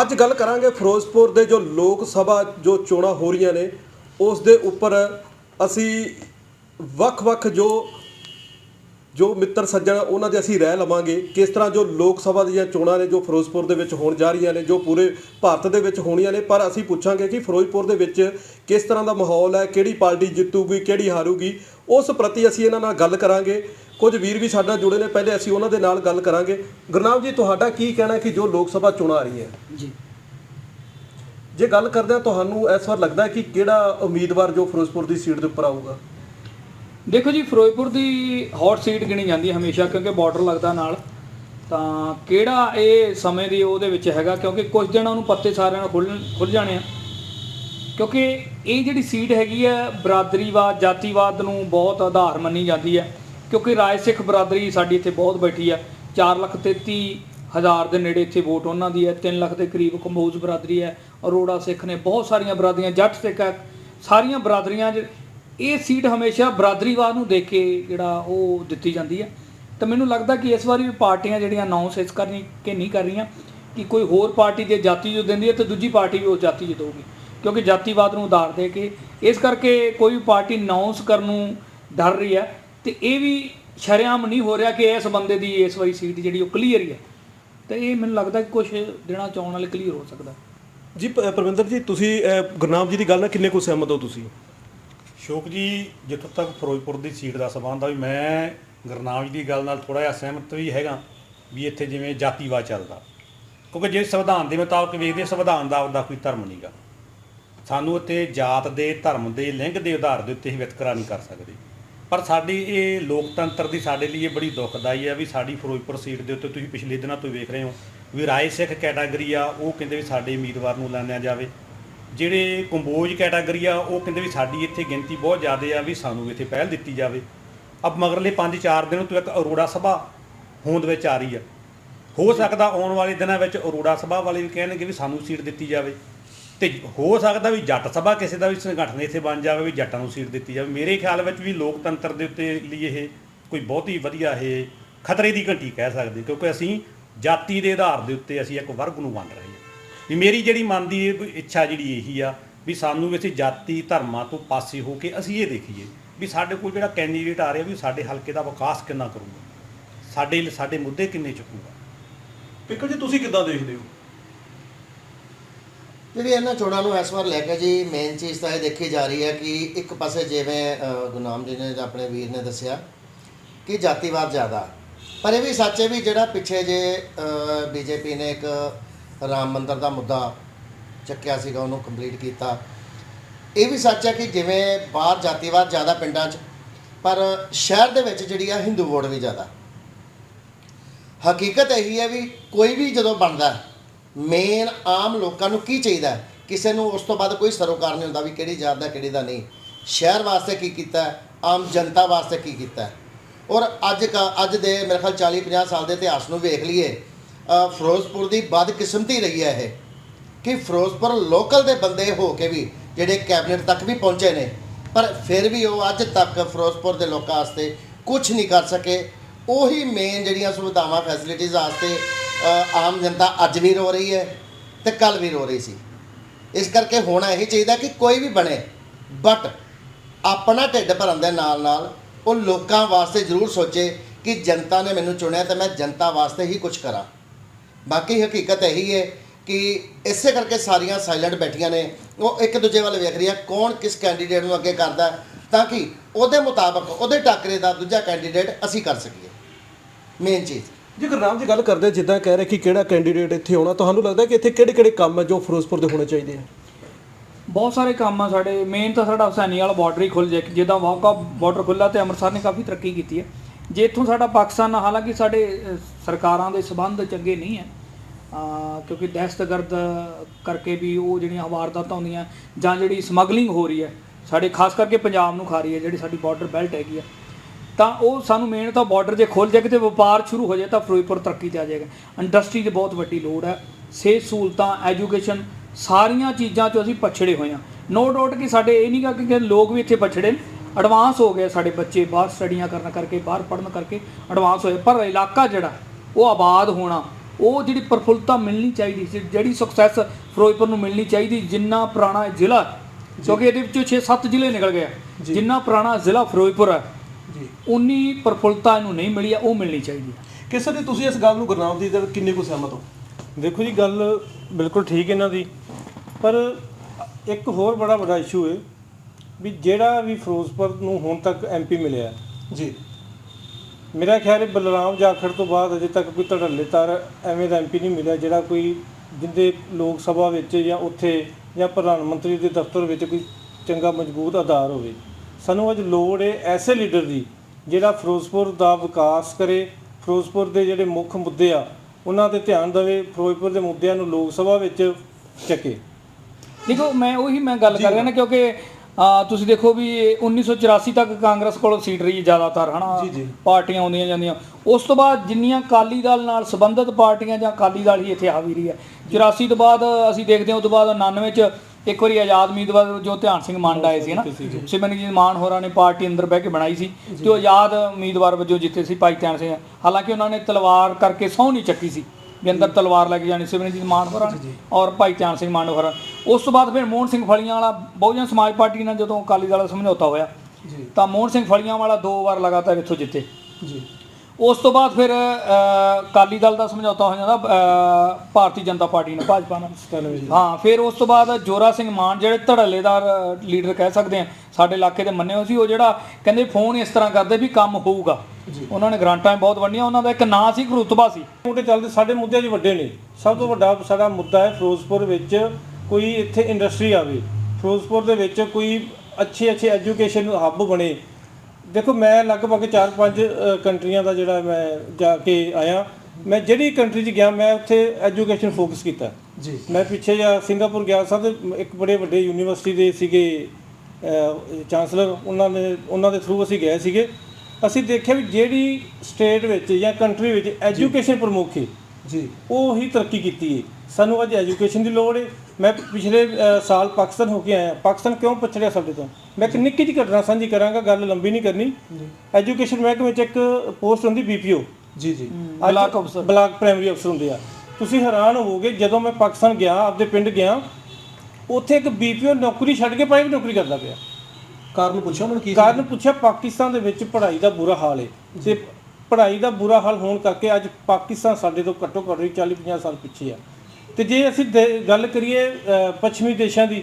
ਅੱਜ ਗੱਲ ਕਰਾਂਗੇ ਫਿਰੋਜ਼ਪੁਰ ਦੇ ਜੋ ਲੋਕ ਸਭਾ ਜੋ ਚੋਣਾਂ ਹੋ ਰਹੀਆਂ ਨੇ, ਉਸ ਦੇ ਉੱਪਰ ਅਸੀਂ ਵੱਖ-ਵੱਖ ਜੋ ਜੋ ਮਿੱਤਰ ਸੱਜਣ ਉਹਨਾਂ ਦੇ ਅਸੀਂ ਰਹਿ ਲਵਾਂਗੇ, ਕਿਸ ਤਰ੍ਹਾਂ ਜੋ ਲੋਕ ਸਭਾ ਦੀਆਂ ਚੋਣਾਂ ਨੇ ਜੋ ਫਿਰੋਜ਼ਪੁਰ ਦੇ ਵਿੱਚ ਹੋਣ ਜਾ ਰਹੀਆਂ ਨੇ, ਜੋ ਪੂਰੇ ਭਾਰਤ ਦੇ ਵਿੱਚ ਹੋਣੀਆਂ ਨੇ, ਪਰ ਅਸੀਂ ਪੁੱਛਾਂਗੇ ਕਿ ਫਿਰੋਜ਼ਪੁਰ ਦੇ ਵਿੱਚ ਕਿਸ ਤਰ੍ਹਾਂ ਦਾ ਮਾਹੌਲ ਹੈ, ਕਿਹੜੀ ਪਾਰਟੀ ਜਿੱਤੂਗੀ, ਕਿਹੜੀ ਹਾਰੂਗੀ, ਉਸ ਪ੍ਰਤੀ ਅਸੀਂ ਇਹਨਾਂ ਨਾਲ ਗੱਲ ਕਰਾਂਗੇ। ਕੁਝ ਵੀਰ ਵੀ ਸਾਡੇ ਨਾਲ ਜੁੜੇ ਨੇ ਪਹਿਲੇ ਅਸੀਂ ਉਹਨਾਂ ਦੇ ਨਾਲ ਗੱਲ ਕਰਾਂਗੇ। ਗੁਰਨਾਮ ਜੀ ਤੁਹਾਡਾ ਕੀ ਕਹਿਣਾ ਹੈ ਕਿ ਜੋ ਲੋਕ ਸਭਾ ਚੋਣਾਂ ਆ ਰਹੀਆਂ? ਜੀ। ਜੇ ਗੱਲ ਕਰਦੇ ਹਾਂ ਤੁਹਾਨੂੰ ਇਸ ਵਾਰ ਲੱਗਦਾ ਹੈ ਕਿ ਕਿਹੜਾ ਉਮੀਦਵਾਰ ਜੋ ਫਿਰੋਜ਼ਪੁਰ ਦੀ ਸੀਟ ਦੇ ਉੱਪਰ ਆਊਗਾ? ਦੇਖੋ ਜੀ ਫਿਰੋਜ਼ਪੁਰ ਦੀ ਹੌਟ ਸੀਟ ਗਿਣੀ ਜਾਂਦੀ ਹੈ ਹਮੇਸ਼ਾ ਕਿਉਂਕਿ ਬਾਰਡਰ ਲੱਗਦਾ ਨਾਲ। ਤਾਂ ਕਿਹੜਾ ਇਹ ਸਮੇਂ ਦੀ ਉਹਦੇ ਵਿੱਚ ਹੈਗਾ ਕਿਉਂਕਿ ਕੁਝ ਦਿਨਾਂ ਨੂੰ ਪੱਤੇ ਸਾਰਿਆਂ ਨੂੰ ਖੁੱਲ ਖੁੱਲ ਜਾਣੇ ਆ। ਕਿਉਂਕਿ ਇਹ ਜਿਹੜੀ ਸੀਟ ਹੈਗੀ ਹੈ ਬਰਾਦਰੀਵਾਦ ਜਾਤੀਵਾਦ ਨੂੰ ਬਹੁਤ ਆਧਾਰ ਮੰਨੀ ਜਾਂਦੀ ਹੈ। ਕਿਉਂਕਿ ਰਾਏ ਸਿੱਖ ਬਰਾਦਰੀ ਸਾਡੀ ਇੱਥੇ ਬਹੁਤ ਬੈਠੀ ਆ। 4 ਲੱਖ 33 ਹਜ਼ਾਰ ਦੇ ਨੇੜੇ ਇੱਥੇ ਵੋਟ ਉਹਨਾਂ ਦੀ ਹੈ 3 ਲੱਖ ਦੇ ਕਰੀਬ ਕੰਬੋਜ ਬਰਾਦਰੀ ਹੈ। ਅਰੋੜਾ ਸਿੱਖ ਨੇ ਬਹੁਤ ਸਾਰੀਆਂ ਬਰਾਦਰੀਆਂ, ਜੱਟ ਸਿੱਖ ਹੈ, ਸਾਰੀਆਂ ਬਰਾਦਰੀਆਂ 'ਚ ਇਹ ਸੀਟ ਹਮੇਸ਼ਾ ਬਰਾਦਰੀਵਾਦ ਨੂੰ ਦੇਖ ਕੇ ਜਿਹੜਾ ਉਹ ਦਿੱਤੀ ਜਾਂਦੀ ਹੈ। ਤਾਂ ਮੈਨੂੰ ਲੱਗਦਾ ਕਿ ਇਸ ਵਾਰੀ ਵੀ ਪਾਰਟੀਆਂ ਜਿਹੜੀਆਂ ਅਨਾਉਂਸ ਇਸ ਕਰਨੀ ਕਿ ਨਹੀਂ ਕਰ ਰਹੀਆਂ, ਕਿ ਕੋਈ ਹੋਰ ਪਾਰਟੀ ਜੇ ਜਾਤੀ ਜੋ ਦਿੰਦੀ ਹੈ ਤੇ ਦੂਜੀ ਪਾਰਟੀ ਵੀ ਉਹ ਜਾਤੀ ਜੋ ਦੇਊਗੀ। ਕਿਉਂਕਿ ਜਾਤੀਵਾਦ ਨੂੰ ਉਧਾਰ ਦੇ ਕੇ ਇਸ ਕਰਕੇ ਕੋਈ ਵੀ ਪਾਰਟੀ ਅਨਾਉਂਸ ਕਰਨ ਨੂੰ ਡਰ ਰਹੀ ਹੈ। ਤੇ ਇਹ ਵੀ ਸ਼ਰੇਆਮ ਨਹੀਂ ਹੋ ਰਿਹਾ ਕਿ ਇਸ ਬੰਦੇ ਦੀ ਇਸ ਵਾਰੀ ਸੀਟ ਜਿਹੜੀ ਉਹ ਕਲੀਅਰ ਹੀ ਹੈ। ਤੇ ਇਹ ਮੈਨੂੰ ਲੱਗਦਾ ਕਿ ਕੁਝ ਦਿਨਾਂ ਚ ਆਉਣ ਵਾਲੇ ਕਲੀਅਰ ਹੋ ਸਕਦਾ। ਜੀ ਪਰਵਿੰਦਰ ਜੀ ਤੁਸੀਂ ਗੁਰਨਾਮ ਜੀ ਦੀ ਗੱਲ ਨਾਲ ਕਿੰਨੇ ਕੁ ਸਹਿਮਤ ਹੋ ਤੁਸੀਂ? ਸ਼ੋਕ ਜੀ ਜਿੱਥੋਂ ਤੱਕ ਫਿਰੋਜ਼ਪੁਰ ਦੀ ਸੀਟ ਦਾ ਸਬੰਧ ਆ ਵੀ ਮੈਂ ਗੁਰਨਾਮ ਜੀ ਦੀ ਗੱਲ ਨਾਲ ਥੋੜਾ ਜਿਹਾ ਸਹਿਮਤ ਵੀ ਹੈਗਾ ਵੀ ਇੱਥੇ ਜਿਵੇਂ ਜਾਤੀਵਾਦ ਚੱਲਦਾ। ਕਿਉਂਕਿ ਜੇ ਸੰਵਿਧਾਨ ਦੇ ਮੁਤਾਬਕ ਵੇਖਦੇ ਸੰਵਿਧਾਨ ਦਾ ਆਪਦਾ ਕੋਈ ਧਰਮ ਨਹੀਂਗਾ ਸਾਨੂੰ ਇੱਥੇ ਜਾਤ ਦੇ ਧਰਮ ਦੇ ਲਿੰਗ ਦੇ ਆਧਾਰ ਦੇ ਉੱਤੇ ਹੀ ਵਿਤਕਰਾ ਨਹੀਂ ਕਰ ਸਕਦੇ। ਪਰ ਸਾਡੀ ਇਹ ਲੋਕਤੰਤਰ ਦੀ ਸਾਡੇ ਲਈ ਇਹ ਬੜੀ ਦੁਖਦਾਈ ਹੈ ਵੀ ਸਾਡੀ ਫਿਰੋਜ਼ਪੁਰ ਸੀਟ ਦੇ ਉੱਤੇ ਤੁਸੀਂ ਪਿਛਲੇ ਦਿਨਾਂ ਤੋਂ ਵੇਖ ਰਹੇ ਹੋ ਵੀ ਰਾਏ ਸਿੱਖ ਕੈਟਾਗਰੀ ਆ, ਉਹ ਕਹਿੰਦੇ ਵੀ ਸਾਡੇ ਉਮੀਦਵਾਰ ਨੂੰ ਲਾਣਿਆ ਜਾਵੇ। ਜਿਹੜੇ ਕੰਬੋਜ ਕੈਟਾਗਰੀ ਆ, ਉਹ ਕਹਿੰਦੇ ਵੀ ਸਾਡੀ ਇੱਥੇ ਗਿਣਤੀ ਬਹੁਤ ਜ਼ਿਆਦਾ ਆ ਵੀ ਸਾਨੂੰ ਇੱਥੇ ਪਹਿਲ ਦਿੱਤੀ ਜਾਵੇ। ਅਬ ਮਗਰਲੇ 5-4 ਦਿਨ ਤੋਂ ਇੱਕ ਅਰੋੜਾ ਸਭਾ ਹੋਂਦ ਵਿੱਚ ਆ ਰਹੀ ਆ। ਹੋ ਸਕਦਾ ਆਉਣ ਵਾਲੇ ਦਿਨਾਂ ਵਿੱਚ ਅਰੋੜਾ ਸਭਾ ਵਾਲੇ ਵੀ ਕਹਿਣਗੇ ਵੀ ਸਾਨੂੰ ਸੀਟ ਦਿੱਤੀ ਜਾਵੇ। ਤੇ ਹੋ ਸਕਦਾ ਵੀ ਜੱਟ ਸਭਾ ਕਿਸੇ ਦਾ ਵੀ ਸੰਗਠਨ ਇੱਥੇ ਬਣ ਜਾਵੇ, ਵੀ ਜੱਟਾਂ ਨੂੰ ਸੀਟ ਦਿੱਤੀ ਜਾਵੇ। ਮੇਰੇ ਖਿਆਲ ਵਿੱਚ ਵੀ ਲੋਕਤੰਤਰ ਦੇ ਉੱਤੇ ਲਈ ਇਹ ਕੋਈ ਬਹੁਤੀ ਵਧੀਆ ਇਹ ਖਤਰੇ ਦੀ ਘੰਟੀ ਕਹਿ ਸਕਦੇ ਕਿਉਂਕਿ ਅਸੀਂ ਜਾਤੀ ਦੇ ਆਧਾਰ ਦੇ ਉੱਤੇ ਅਸੀਂ ਇੱਕ ਵਰਗ ਨੂੰ ਵੰਡ ਰਹੇ ਹਾਂ। ਵੀ ਮੇਰੀ ਜਿਹੜੀ ਮਨ ਦੀ ਕੋਈ ਇੱਛਾ ਜਿਹੜੀ ਇਹੀ ਆ, ਵੀ ਸਾਨੂੰ ਵੀ ਅਸੀਂ ਜਾਤੀ ਧਰਮਾਂ ਤੋਂ ਪਾਸੇ ਹੋ ਕੇ ਅਸੀਂ ਇਹ ਦੇਖੀਏ, ਵੀ ਸਾਡੇ ਕੋਲ ਜਿਹੜਾ ਕੈਂਡੀਡੇਟ ਆ ਰਿਹਾ, ਵੀ ਸਾਡੇ ਹਲਕੇ ਦਾ ਵਿਕਾਸ ਕਿੰਨਾ ਕਰੂਗਾ, ਸਾਡੇ ਸਾਡੇ ਮੁੱਦੇ ਕਿੰਨੇ ਚੁੱਕੂਗਾ। ਪਿੱਕਲ ਜੀ, ਤੁਸੀਂ ਕਿੱਦਾਂ ਦੇਖਦੇ ਹੋ? ਜਿਹੜੀ ਇਹਨਾਂ ਚੋਣਾਂ ਨੂੰ ਇਸ ਵਾਰ ਲੈ ਕੇ ਜੀ ਮੇਨ ਚੀਜ਼ ਤਾਂ ਇਹ ਦੇਖੀ ਜਾ ਰਹੀ ਹੈ ਕਿ ਇੱਕ ਪਾਸੇ ਜਿਵੇਂ ਅ, ਗੁਰਨਾਮ ਜੀ ਨੇ ਆਪਣੇ ਵੀਰ ਨੇ ਦੱਸਿਆ ਕਿ ਜਾਤੀਵਾਦ ਜ਼ਿਆਦਾ ਪਰ ਇਹ ਵੀ ਸੱਚ ਹੈ ਵੀ ਜਿਹੜਾ ਪਿੱਛੇ ਜੇ ਬੀਜੇਪੀ ਨੇ ਇੱਕ ਰਾਮ ਮੰਦਰ ਦਾ ਮੁੱਦਾ ਚੱਕਿਆ ਸੀਗਾ ਉਹਨੂੰ ਕੰਪਲੀਟ ਕੀਤਾ। ਇਹ ਵੀ ਸੱਚ ਹੈ ਕਿ ਜਿਵੇਂ ਬਾਹਰ ਜਾਤੀਵਾਦ ਜ਼ਿਆਦਾ ਪਿੰਡਾਂ 'ਚ ਪਰ ਸ਼ਹਿਰ ਦੇ ਵਿੱਚ ਜਿਹੜੀ ਆ ਹਿੰਦੂ ਵੋਟ ਵੀ ਜ਼ਿਆਦਾ। ਹਕੀਕਤ ਇਹੀ ਹੈ ਵੀ ਕੋਈ ਵੀ ਜਦੋਂ ਬਣਦਾ ਮੇਨ ਆਮ ਲੋਕਾਂ ਨੂੰ ਕੀ ਚਾਹੀਦਾ ਕਿਸੇ ਨੂੰ ਉਸ ਤੋਂ ਬਾਅਦ ਕੋਈ ਸਰੋਕਾਰ ਨਹੀਂ ਹੁੰਦਾ ਵੀ ਕਿਹੜੀ ਜਾਤ ਦਾ, ਕਿਹੜੀ ਦਾ ਨਹੀਂ। ਸ਼ਹਿਰ ਵਾਸਤੇ ਕੀ ਕੀਤਾ ਆਮ ਜਨਤਾ ਵਾਸਤੇ ਕੀ ਕੀਤਾ ਔਰ ਅੱਜ ਕਾ, ਅੱਜ ਦੇ ਮੇਰੇ ਖਿਆਲ 40 50 ਸਾਲ ਦੇ ਇਤਿਹਾਸ ਨੂੰ ਵੇਖ ਲਈਏ ਫਿਰੋਜ਼ਪੁਰ ਦੀ ਬਦਕਿਸਮਤੀ ਰਹੀ ਹੈ ਇਹ। ਕਿ ਫਿਰੋਜ਼ਪੁਰ ਲੋਕਲ ਦੇ ਬੰਦੇ ਹੋ ਕੇ ਵੀ ਜਿਹੜੇ ਕੈਬਨਿਟ ਤੱਕ ਵੀ ਪਹੁੰਚੇ ਨੇ, ਪਰ ਫਿਰ ਵੀ ਉਹ ਅੱਜ ਤੱਕ ਫਿਰੋਜ਼ਪੁਰ ਦੇ ਲੋਕਾਂ ਵਾਸਤੇ ਕੁਝ ਨਹੀਂ ਕਰ ਸਕੇ। ਉਹੀ ਮੇਨ ਜਿਹੜੀਆਂ ਸੁਵਿਧਾਵਾਂ ਫੈਸਿਲਿਟੀਆਂ ਵਾਸਤੇ ਆਮ ਜਨਤਾ ਅੱਜ ਵੀ ਰੋ ਰਹੀ ਹੈ ਤੇ ਕੱਲ ਵੀ ਰੋ ਰਹੀ ਸੀ। ਇਸ ਕਰਕੇ ਹੋਣਾ ਇਹ ਚਾਹੀਦਾ ਕਿ ਕੋਈ ਵੀ ਬਣੇ ਬਟ ਆਪਣਾ ਢਿੱਡ ਭਰਨ ਦੇ ਨਾਲ ਨਾਲ ਉਹ ਲੋਕਾਂ ਵਾਸਤੇ ਜ਼ਰੂਰ ਸੋਚੇ ਕਿ ਜਨਤਾ ਨੇ ਮੈਨੂੰ ਚੁਣਿਆ ਤੇ ਮੈਂ ਜਨਤਾ ਵਾਸਤੇ ਹੀ ਕੁਝ ਕਰਾਂ। ਬਾਕੀ ਹਕੀਕਤ ਇਹੀ ਹੈ ਕਿ ਇਸੇ ਕਰਕੇ ਸਾਰੀਆਂ ਸਾਇਲੈਂਟ ਬੈਠੀਆਂ ਨੇ, ਉਹ ਇੱਕ ਦੂਜੇ ਵੱਲ ਵੇਖ ਰਹੀਆਂ ਕੌਣ ਕਿਸ ਕੈਂਡੀਡੇਟ ਨੂੰ ਅੱਗੇ ਕਰਦਾ ਤਾਂ ਕਿ ਉਹਦੇ ਮੁਤਾਬਕ, ਉਹਦੇ ਟਾਕਰੇ ਦਾ ਦੂਜਾ ਕੈਂਡੀਡੇਟ ਅਸੀਂ ਕਰ ਸਕੀਏ। ਮੇਨ ਚੀਜ਼। ਜੀ ਗੁਰਨਾਮ ਜੀ, ਗੱਲ ਕਰਦੇ ਜਿੱਦਾਂ ਕਹਿ ਰਹੇ ਕਿ ਕਿਹੜਾ ਕੈਂਡੀਡੇਟ ਇੱਥੇ ਆਉਣਾ, ਤੁਹਾਨੂੰ ਲੱਗਦਾ ਕਿ ਇੱਥੇ ਕਿਹੜੇ ਕਿਹੜੇ ਕੰਮ ਹੈ ਜੋ ਫਿਰੋਜ਼ਪੁਰ ਦੇ ਹੋਣੇ ਚਾਹੀਦੇ ਆ? ਬਹੁਤ ਸਾਰੇ ਕੰਮ ਆ ਸਾਡੇ ਮੇਨ ਤਾਂ ਸਾਡਾ ਹੁਸੈਨੀ ਵਾਲਾ ਬਾਰਡਰ ਹੀ ਖੁੱਲ ਜਾਏ ਜਿੱਦਾਂ ਵਾਕਾ ਬਾਰਡਰ ਖੁੱਲਾ ਤੇ ਅੰਮ੍ਰਿਤਸਰ ਨੇ ਕਾਫੀ ਤਰੱਕੀ ਕੀਤੀ ਹੈ ਜੇ ਇੱਥੋਂ ਸਾਡਾ ਪਾਕਿਸਤਾਨ ਨਾਲ ਹਾਲਾਂਕਿ ਸਾਡੇ ਸਰਕਾਰਾਂ ਦੇ ਸਬੰਧ ਚੰਗੇ ਨਹੀਂ ਹੈ ਕਿਉਂਕਿ ਦਹਿਸ਼ਤਗਰਦ ਕਰਕੇ ਵੀ ਉਹ ਜਿਹੜੀਆਂ ਵਾਰਦਾਤਾਂ ਹੁੰਦੀਆਂ ਜਾਂ ਜਿਹੜੀ ਸਮਗਲਿੰਗ ਹੋ ਰਹੀ ਹੈ ਸਾਡੇ ਖਾਸ ਕਰਕੇ ਪੰਜਾਬ ਨੂੰ ਖਾ ਰਹੀ ਹੈ ਜਿਹੜੀ ਸਾਡੀ ਬਾਰਡਰ ਬੈਲਟ ਹੈਗੀ ਹੈ ਤਾਂ ਉਹ ਸਾਨੂੰ ਮੇਨ ਤਾਂ ਬਾਰਡਰ ਜੇ ਖੁੱਲ ਜਾਏ ਤੇ ਵਪਾਰ ਸ਼ੁਰੂ ਹੋ ਜਾਏ ਤਾਂ ਫਿਰੋਜ਼ਪੁਰ ਤਰੱਕੀ ਤੇ ਆ ਜਾਏਗਾ। ਇੰਡਸਟਰੀ ਦੀ ਬਹੁਤ ਵੱਡੀ ਲੋੜ ਹੈ। ਸਿਹਤ ਸਹੂਲਤਾਂ ਐਜੂਕੇਸ਼ਨ ਸਾਰੀਆਂ ਚੀਜ਼ਾਂ 'ਚ ਅਸੀਂ ਪਛੜੇ ਹੋਏ ਹਾਂ। ਨੋ ਡਾਊਟ ਕਿ ਸਾਡੇ ਇਹ ਨਹੀਂ ਕਿ ਲੋਕ ਵੀ ਇੱਥੇ ਪਛੜੇ ਨੇ। ਐਡਵਾਂਸ ਹੋ ਗਏ ਸਾਡੇ ਬੱਚੇ ਬਾਹਰ ਸਟੱਡੀਆਂ ਕਰਨ ਕਰਕੇ ਬਾਹਰ ਪੜ੍ਹਨ ਕਰਕੇ ਐਡਵਾਂਸ ਹੋਏ। ਪਰ ਇਲਾਕਾ ਜਿਹੜਾ ਉਹ ਆਬਾਦ ਹੋਣਾ ਉਹ ਜਿਹੜੀ ਪ੍ਰਫੁੱਲਤਾ ਮਿਲਣੀ ਚਾਹੀਦੀ ਸੀ ਜਿਹੜੀ ਸਕਸੈਸ ਫਿਰੋਜ਼ਪੁਰ ਨੂੰ ਮਿਲਣੀ ਚਾਹੀਦੀ ਜਿੰਨਾ ਪੁਰਾਣਾ ਜ਼ਿਲ੍ਹਾ ਕਿਉਂਕਿ ਇਹਦੇ ਵਿੱਚੋਂ 6-7 ਜ਼ਿਲ੍ਹੇ ਨਿਕਲ ਗਏ। ਜਿੰਨਾ ਪੁਰਾਣਾ ਜ਼ਿਲ੍ਹਾ ਫਿਰੋਜ਼ਪੁਰ ਹੈ ਜੀ। ਉਨੀ ਪ੍ਰਫੁੱਲਤਾ ਇਹਨੂੰ ਨਹੀਂ ਮਿਲੀ ਆ ਉਹ ਮਿਲਣੀ ਚਾਹੀਦੀ ਹੈ ਕਿਸੇ ਦੀ ਤੁਸੀਂ ਇਸ ਗੱਲ ਨੂੰ ਗੁਰਨਾਮ ਦੀ ਤੇ ਕਿੰਨੇ ਕੁ ਸਹਿਮਤ ਹੋ? ਦੇਖੋ ਜੀ ਗੱਲ ਬਿਲਕੁਲ ਠੀਕ ਇਹਨਾਂ ਦੀ। ਪਰ ਇੱਕ ਹੋਰ ਬੜਾ ਵੱਡਾ ਇਸ਼ੂ ਹੈ ਵੀ ਜਿਹੜਾ ਵੀ ਫਿਰੋਜ਼ਪੁਰ ਨੂੰ ਹੁਣ ਤੱਕ ਐਮਪੀ ਮਿਲਿਆ। ਜੀ। ਮੇਰਾ ਖਿਆਲ ਹੈ ਬਲਰਾਮ ਜਾਖੜ ਤੋਂ ਬਾਅਦ ਅਜੇ ਤੱਕ ਕੋਈ ਧੜੱਲੇ ਤਾਰ ਐਵੇਂ ਦਾ ਐਮਪੀ ਨਹੀਂ ਮਿਲਿਆ ਜਿਹੜਾ ਕੋਈ ਜਿੰਦੇ ਲੋਕ ਸਭਾ ਵਿੱਚ ਜਾਂ ਉੱਥੇ ਜਾਂ ਪ੍ਰਧਾਨ ਮੰਤਰੀ ਦੇ ਦਫ਼ਤਰ ਵਿੱਚ ਕੋਈ ਚੰਗਾ ਮਜ਼ਬੂਤ ਆਧਾਰ ਹੋਵੇ। ਸਾਨੂੰ ਅੱਜ ਲੋੜ ਹੈ ਐਸੇ ਲੀਡਰ ਦੀ ਜਿਹੜਾ ਫਿਰੋਜ਼ਪੁਰ ਦਾ ਵਿਕਾਸ ਕਰੇ ਫਿਰੋਜ਼ਪੁਰ ਦੇ ਜਿਹੜੇ ਮੁੱਖ ਮੁੱਦੇ ਆ ਉਹਨਾਂ ਤੇ ਧਿਆਨ ਦੇਵੇ ਫਿਰੋਜ਼ਪੁਰ ਦੇ ਮੁੱਦਿਆਂ ਨੂੰ ਲੋਕ ਸਭਾ ਵਿੱਚ ਚੱਕੇ। ਦੇਖੋ ਮੈਂ ਉਹੀ ਮੈਂ ਗੱਲ ਕਰ ਰਿਹਾ ਨਾ ਕਿਉਂਕਿ ਆ ਤੁਸੀਂ ਦੇਖੋ ਵੀ ਇਹ 1984 ਤੱਕ ਕਾਂਗਰਸ ਕੋਲ ਸੀਟ ਰਹੀ ਜ਼ਿਆਦਾਤਰ ਹਨਾ। ਪਾਰਟੀਆਂ ਆਉਂਦੀਆਂ ਜਾਂਦੀਆਂ। ਉਸ ਤੋਂ ਬਾਅਦ ਜਿੰਨੀਆਂ ਅਕਾਲੀ ਦਲ ਨਾਲ ਸੰਬੰਧਿਤ ਪਾਰਟੀਆਂ ਜਾਂ ਅਕਾਲੀ ਦਲ ਹੀ ਇੱਥੇ ਹਾਵੀ ਰਹੀ ਹੈ। 84 ਤੋਂ ਬਾਅਦ ਅਸੀਂ ਦੇਖਦੇ ਹਾਂ ਉਸ ਤੋਂ ਬਾਅਦ 99 ਚ ਇੱਕ ਵਾਰੀ ਆਜ਼ਾਦ ਉਮੀਦਵਾਰ ਜੋ ਧਿਆਨ ਸਿੰਘ ਮੰਡ ਆਏ ਸੀ ਨਾ ਸਿਮਰਨਜੀਤ ਮਾਨ ਹੋਰਾਂ ਨੇ ਪਾਰਟੀ ਅੰਦਰ ਬਹਿ ਕੇ ਬਣਾਈ ਸੀ ਤੇ ਉਹ ਆਜ਼ਾਦ ਉਮੀਦਵਾਰ ਵਜੋਂ ਜਿੱਤੇ ਸੀ ਭਾਈ ਧਿਆਨ ਸਿੰਘ। ਹਾਲਾਂਕਿ ਉਹਨਾਂ ਨੇ ਤਲਵਾਰ ਕਰਕੇ ਸਹੁੰ ਨਹੀਂ ਚੱਕੀ ਸੀ ਵੀ ਅੰਦਰ ਤਲਵਾਰ ਲੈ ਕੇ ਜਾਣੀ ਸਿਮਰਨਜੀਤ ਮਾਨ ਹੋਰਾਂ ਨੇ ਔਰ ਭਾਈ ਧਿਆਨ ਸਿੰਘ ਮਾਨ ਹੋਰਾਂ। ਉਸ ਤੋਂ ਬਾਅਦ ਫਿਰ ਮੋਹਨ ਸਿੰਘ ਫਲੀਆਂ ਵਾਲਾ ਬਹੁਜਨ ਸਮਾਜ ਪਾਰਟੀ ਨਾਲ ਜਦੋਂ ਅਕਾਲੀ ਦਲ ਦਾ ਸਮਝੌਤਾ ਹੋਇਆ ਤਾਂ ਮੋਹਨ ਸਿੰਘ ਫਲੀਆਂ ਵਾਲਾ ਦੋ ਵਾਰ ਲਗਾਤਾਰ ਇੱਥੋਂ ਜਿੱਤੇ। ਜੀ। ਉਸ ਤੋਂ ਬਾਅਦ ਫਿਰ ਅ, ਅਕਾਲੀ ਦਲ ਦਾ ਸਮਝੌਤਾ ਹੋ ਜਾਂਦਾ ਭਾਰਤੀ ਜਨਤਾ ਪਾਰਟੀ ਨਾਲ ਭਾਜਪਾ ਨਾਲ ਹਾਂ ਫਿਰ ਉਸ ਤੋਂ ਬਾਅਦ ਜੋਰਾ ਸਿੰਘ ਮਾਨ ਜਿਹੜੇ ਧੜੱਲੇਦਾਰ ਲੀਡਰ ਕਹਿ ਸਕਦੇ ਆ ਸਾਡੇ ਇਲਾਕੇ ਦੇ ਮੰਨੇ ਹੋ ਸੀ ਉਹ ਜਿਹੜਾ ਕਹਿੰਦੇ ਫੋਨ ਇਸ ਤਰ੍ਹਾਂ ਕਰਦੇ ਵੀ ਕੰਮ ਹੋਊਗਾ। ਉਹਨਾਂ ਨੇ ਗ੍ਰਾਂਟਾਂ ਬਹੁਤ ਵੰਡੀਆਂ ਉਹਨਾਂ ਦਾ ਇੱਕ ਨਾਂ ਸੀ ਇੱਕ ਰੁਤਬਾ ਸੀ। ਮੁੱਦੇ ਚੱਲਦੇ ਸਾਡੇ ਮੁੱਦੇ ਜੀ ਵੱਡੇ ਨੇ। ਸਭ ਤੋਂ ਵੱਡਾ ਸਾਡਾ ਮੁੱਦਾ ਹੈ ਫਿਰੋਜ਼ਪੁਰ ਵਿੱਚ ਕੋਈ ਇੱਥੇ ਇੰਡਸਟਰੀ ਆਵੇ। ਫਿਰੋਜ਼ਪੁਰ ਦੇ ਵਿੱਚ ਕੋਈ ਅੱਛੇ ਅੱਛੇ ਐਜੂਕੇਸ਼ਨ ਹੱਬ ਬਣੇ। ਦੇਖੋ ਮੈਂ ਲਗਭਗ 4-5 ਕੰਟਰੀਆਂ ਦਾ ਜਿਹੜਾ ਮੈਂ ਜਾ ਕੇ ਆਇਆ। ਮੈਂ ਜਿਹੜੀ ਕੰਟਰੀ 'ਚ ਗਿਆ ਮੈਂ ਉੱਥੇ ਐਜੂਕੇਸ਼ਨ ਫੋਕਸ ਕੀਤਾ। ਜੀ। ਮੈਂ ਪਿੱਛੇ ਜਾ ਸਿੰਗਾਪੁਰ ਗਿਆ ਸਾਂ ਤੇ ਇੱਕ ਬੜੇ ਵੱਡੇ ਯੂਨੀਵਰਸਿਟੀ ਦੇ ਸੀਗੇ ਚਾਂਸਲਰ। ਉਹਨਾਂ ਨੇ ਉਹਨਾਂ ਦੇ ਥਰੂ ਅਸੀਂ ਗਏ ਸੀਗੇ। ਅਸੀਂ ਦੇਖਿਆ ਵੀ ਜਿਹੜੀ ਸਟੇਟ ਵਿੱਚ ਜਾਂ ਕੰਟਰੀ ਵਿੱਚ ਐਜੂਕੇਸ਼ਨ ਪ੍ਰਮੁੱਖ ਹੈ ਜੀ। ਉਹ ਹੀ ਤਰੱਕੀ ਕੀਤੀ ਹੈ ਸਾਨੂੰ ਅੱਜ ਐਜੂਕੇਸ਼ਨ ਦੀ ਲੋੜ ਹੈ ਮੈਂ ਪਿਛਲੇ ਅ, ਸਾਲ ਪਾਕਿਸਤਾਨ ਹੋ ਕੇ ਆਇਆ। ਪਾਕਿਸਤਾਨ ਕਿਉਂ ਪਛੜਿਆ ਸਾਡੇ ਤੋਂ? ਮੈਂ ਇੱਕ ਨਿੱਕੀ ਜਿਹੀ ਘਟਨਾ ਸਾਂਝੀ ਕਰਾਂਗਾ ਗੱਲ ਲੰਬੀ ਨਹੀਂ ਕਰਨੀ। ਐਜੂਕੇਸ਼ਨ ਮਹਿਕਮੇ ਵਿੱਚ ਇੱਕ ਪੋਸਟ ਹੁੰਦੀ ਬੀਪੀਓ ਜੀ ਜੀ। ਬਲਾਕ ਅਫਸਰ ਬਲਾਕ ਪ੍ਰਾਇਮਰੀ ਅਫਸਰ ਹੁੰਦੇ ਆ। ਤੁਸੀਂ ਹੈਰਾਨ ਹੋਵੋਗੇ ਜਦੋਂ ਮੈਂ ਪਾਕਿਸਤਾਨ ਗਿਆ ਆਪਦੇ ਪਿੰਡ ਗਿਆ ਉੱਥੇ ਇੱਕ ਬੀਪੀਓ ਨੌਕਰੀ ਛੱਡ ਕੇ ਪ੍ਰਾਈਵੇਟ ਨੌਕਰੀ ਕਰਦਾ ਪਿਆ। ਕਾਰਨ ਪੁੱਛਿਆ ਉਹਨਾਂ ਨੇ ਕੀ? ਕਾਰਨ ਪੁੱਛਿਆ ਪਾਕਿਸਤਾਨ ਦੇ ਵਿੱਚ ਪੜ੍ਹਾਈ ਦਾ ਬੁਰਾ ਹਾਲ ਹੈ ਤੇ ਪੜ੍ਹਾਈ ਦਾ ਬੁਰਾ ਹਾਲ ਹੋਣ ਕਰਕੇ ਅੱਜ ਪਾਕਿਸਤਾਨ ਸਾਡੇ ਤੋਂ ਘੱਟੋ ਘੱਟ 40 50 ਸਾਲ ਪਿੱਛੇ ਆ। ਤੇ ਜੇ ਅਸੀਂ ਦੇ- ਗੱਲ ਕਰੀਏ ਅ, ਪੱਛਮੀ ਦੇਸ਼ਾਂ ਦੀ